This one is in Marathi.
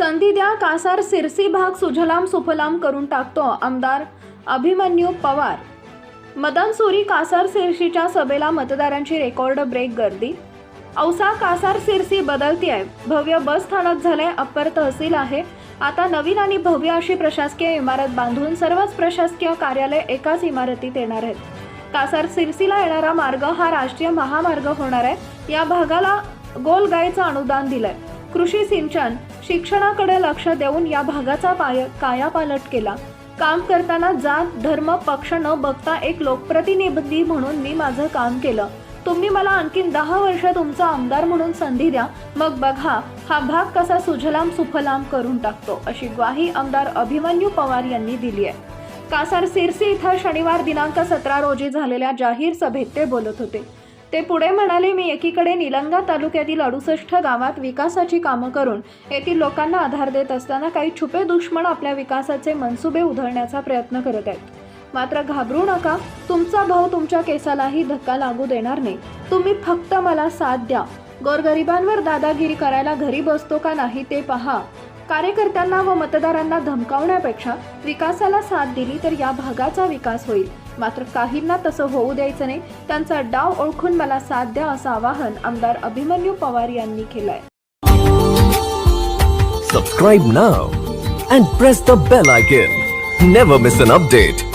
संधी द्या कासार सिरसी भाग सुजलाम सुफलाम करून टाकतो आमदार अभिमन्यू पवार. मदन सुरी कासार सिरसीच्या सभेला मतदारांची रेकॉर्ड ब्रेक गर्दी. औसा कासार सिरसी बदलती आहे भव्य बस स्थानक झालंय अप्पर तहसील आहे. आता नवीन आणि भव्य अशी प्रशासकीय इमारत बांधून सर्वच प्रशासकीय कार्यालय एकाच इमारतीत येणार आहेत. कासार सिरसीला येणारा मार्ग हा राष्ट्रीय महामार्ग होणार आहे. या भागाला गोलगाईचं अनुदान दिलंय. कृषी सिंचन शिक्षणाकडे लक्ष देऊन या भागाचा पाय कायापालट केला. काम करताना जात धर्म पक्ष न बघता एक लोकप्रतिनिधी म्हणून मी माझं काम केलं. तुम्ही मला आणखीन दहा वर्ष तुमचा आमदार म्हणून संधी द्या. मग बघा हा भाग कसा सुजलाम सुफलाम करून टाकतो अशी ग्वाही आमदार अभिमन्यू पवार यांनी दिली आहे. कासार सिरसी इथं शनिवार दिनांक सतरा रोजी झालेल्या जाहीर सभेत ते बोलत होते. ते पुढे म्हणाले मी एकीकडे निलंगा तालुक्यातील अडुसष्ट गावात विकासाची कामं करून येथील लोकांना आधार देत असताना काही छुपे दुश्मन आपल्या विकासाचे मनसुबे उधळण्याचा प्रयत्न करत आहेत. मात्र घाबरू नका तुमचा भाऊ तुमच्या केसालाही धक्का लागू देणार नाही. तुम्ही फक्त मला साथ द्या. गोरगरिबांवर दादागिरी करायला घरी बसतो का नाही ते पहा. कार्यकर्त्यांना व मतदारांना धमकावण्यापेक्षा विकासाला साथ दिली तर या भागाचा विकास होईल. मात्र काहींना तसं होऊ द्यायचं नाही. त्यांचा डाव ओळखून मला साथ द्या असं आवाहन आमदार अभिमन्यू पवार यांनी केलंय. Subscribe now and press the bell icon never miss an update